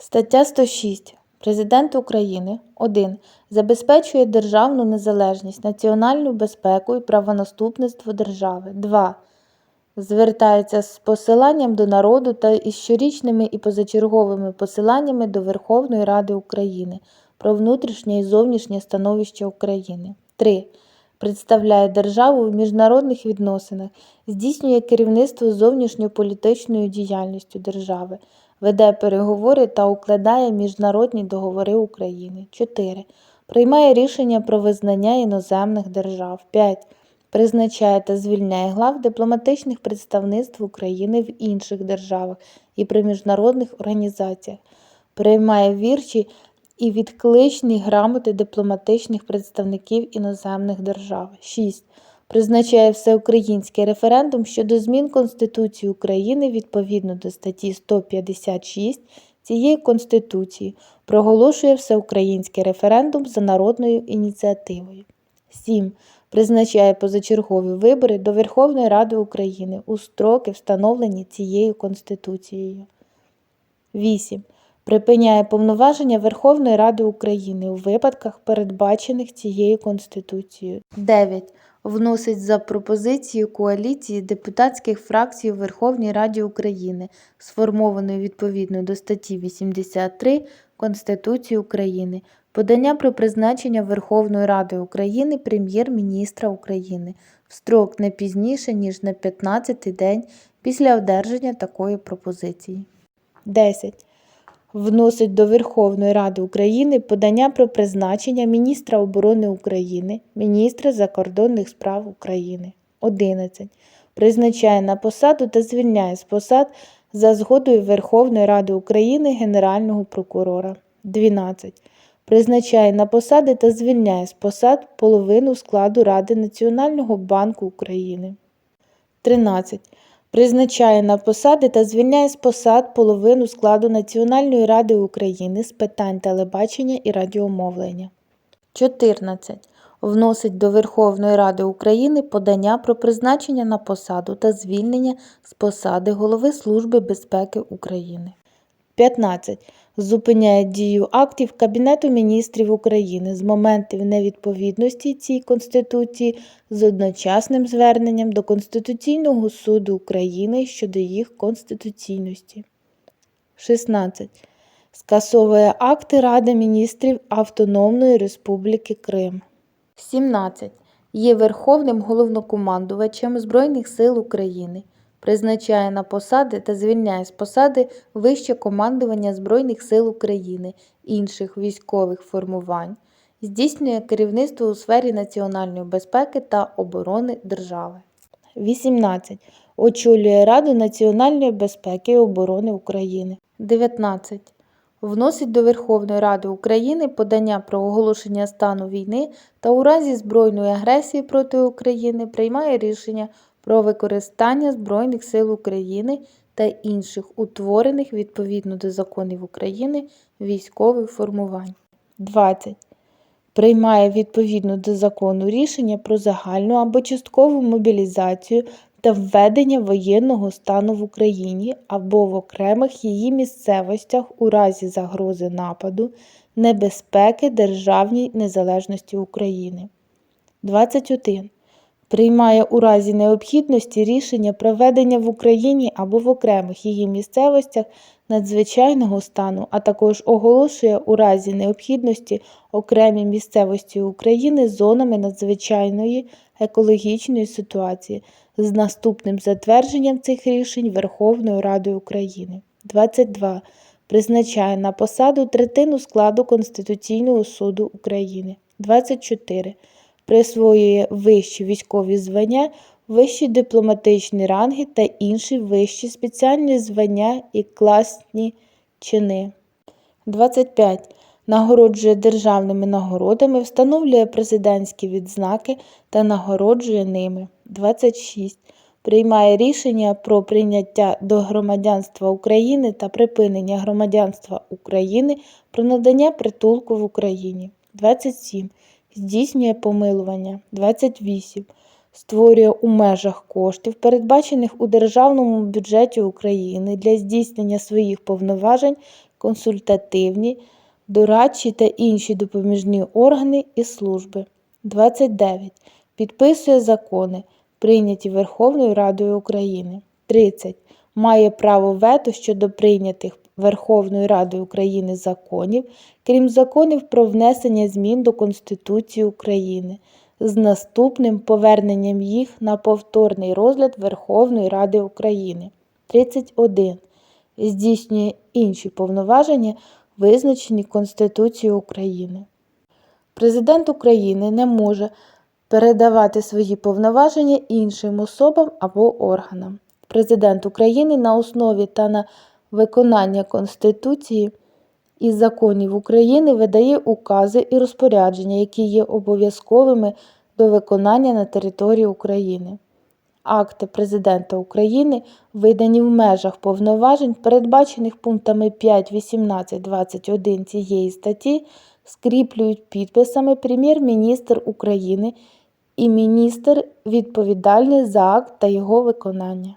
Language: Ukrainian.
Стаття 106. Президент України 1. Забезпечує державну незалежність, національну безпеку і правонаступництво держави. 2. Звертається з посиланням до народу та із щорічними і позачерговими посиланнями до Верховної Ради України про внутрішнє і зовнішнє становище України. 3. Представляє державу в міжнародних відносинах, здійснює керівництво зовнішньополітичною діяльністю держави, веде переговори та укладає міжнародні договори України. 4. Приймає рішення про визнання іноземних держав. 5. Призначає та звільняє глав дипломатичних представництв України в інших державах і при міжнародних організаціях. Приймає вірчі і відкличні грамоти дипломатичних представників іноземних держав. 6. Призначає всеукраїнський референдум щодо змін Конституції України відповідно до статті 156 цієї Конституції. Проголошує всеукраїнський референдум за народною ініціативою. 7. Призначає позачергові вибори до Верховної Ради України у строки, встановлені цією Конституцією. 8. Припиняє повноваження Верховної Ради України у випадках, передбачених цією Конституцією. 9. Вносить за пропозицією коаліції депутатських фракцій у Верховній Раді України, сформованої відповідно до статті 83 Конституції України, подання про призначення Верховної Ради України Прем'єр-міністра України в строк не пізніше, ніж на 15-й день після одержання такої пропозиції. 10. Вносить до Верховної Ради України подання про призначення міністра оборони України, міністра закордонних справ України. 11. Призначає на посаду та звільняє з посад за згодою Верховної Ради України Генерального прокурора. 12. Призначає на посади та звільняє з посад половину складу Ради Національного банку України. 13. Призначає на посади та звільняє з посад половину складу Національної ради України з питань телебачення і радіомовлення. 14. Вносить до Верховної Ради України подання про призначення на посаду та звільнення з посади Голови Служби безпеки України. 15. Зупиняє дію актів Кабінету міністрів України з моментів невідповідності цій Конституції з одночасним зверненням до Конституційного суду України щодо їх конституційності. 16. Скасовує акти Ради міністрів Автономної Республіки Крим. 17. Є Верховним головнокомандувачем Збройних сил України. Призначає на посади та звільняє з посади вище командування Збройних сил України, інших військових формувань, здійснює керівництво у сфері національної безпеки та оборони держави. 18. Очолює Раду національної безпеки і оборони України. 19. Вносить до Верховної Ради України подання про оголошення стану війни та у разі збройної агресії проти України приймає рішення про використання Збройних сил України та інших утворених відповідно до законів України військових формувань. 20. Приймає відповідно до закону рішення про загальну або часткову мобілізацію та введення воєнного стану в Україні або в окремих її місцевостях у разі загрози нападу, небезпеки державній незалежності України. 21. Приймає у разі необхідності рішення про введення в Україні або в окремих її місцевостях надзвичайного стану, а також оголошує у разі необхідності окремі місцевості України зонами надзвичайної екологічної ситуації з наступним затвердженням цих рішень Верховною Радою України. 22. Призначає на посаду третину складу Конституційного суду України. 24 присвоює вищі військові звання, вищі дипломатичні ранги та інші вищі спеціальні звання і класні чини. 25. Нагороджує державними нагородами, встановлює президентські відзнаки та нагороджує ними. 26. Приймає рішення про прийняття до громадянства України та припинення громадянства України про надання притулку в Україні. 27 здійснює помилування. 28. Створює у межах коштів, передбачених у Державному бюджеті України для здійснення своїх повноважень консультативні, дорадчі та інші допоміжні органи і служби. 29. Підписує закони, прийняті Верховною Радою України. 30. Має право вето щодо прийнятих Верховною Радою України законів, крім законів про внесення змін до Конституції України, з наступним поверненням їх на повторний розгляд Верховної Ради України. 31. Здійснює інші повноваження, визначені Конституцією України. Президент України не може передавати свої повноваження іншим особам або органам. Президент України на основі та на виконання Конституції і законів України видає укази і розпорядження, які є обов'язковими до виконання на території України. Акти Президента України, видані в межах повноважень, передбачених пунктами 5, 18, 21 цієї статті, скріплюють підписами Прем'єр-міністр України і міністр відповідальний за акт та його виконання.